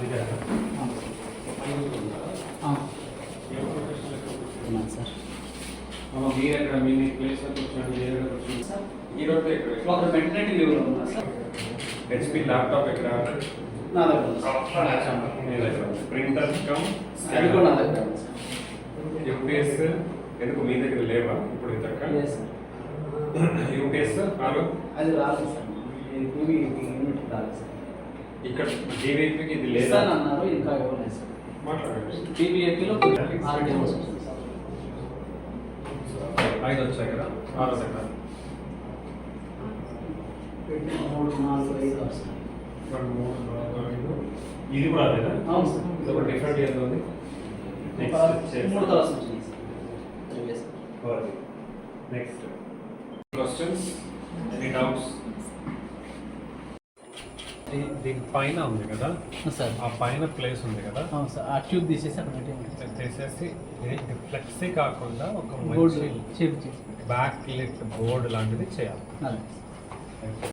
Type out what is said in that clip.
Sir మీరు ఎక్కడ మీ ప్లేస్ కూర్చోండి సార్ ఈ రోడ్ ఎక్కడ ఒక వెంటనే ఉన్నా సార్ హెచ్పి ల్యాప్టాప్ ఎక్కడ నా దగ్గర ప్రింటర్ కమ్ అది కూడా నా దగ్గర యూపీఎస్ ఎందుకు మీ దగ్గర లేవా ఇప్పుడు ఇంతక యూపీఎస్ ఆరు అది రాదు సార్ యూనిట్ సార్ ఇక్కడ జీవీపీకి ఇది లేదా? ఇస్తాను అన్నారు ఇంకా ఇవ్వలేదు సార్ మాట్లాడండి. వస్తుంది సార్ ఐదు వచ్చాయి కదా? ఆరు మూడు నాలుగు ఐదు వస్తాయి. రెండు మూడు నాలుగు ఐదు. ఇది కూడా అదేనా అవును సార్. ఇది ఒక డిఫరెంట్ ఏదో ఉంది మూడు sir. Previous next questions any doubts దీని పైన ఉంది కదా? సార్. ఆ పైన ప్లేస్ ఉంది కదా? అవును సార్. ఆ ట్యూబ్ తీసేసి అక్కడ పెట్టేయండి. తీసేసి ఫ్లెక్సీ కాకుండా ఒక బోర్డు బ్యాక్ లిట్ బోర్డ్ లాంటిది చేయాలి.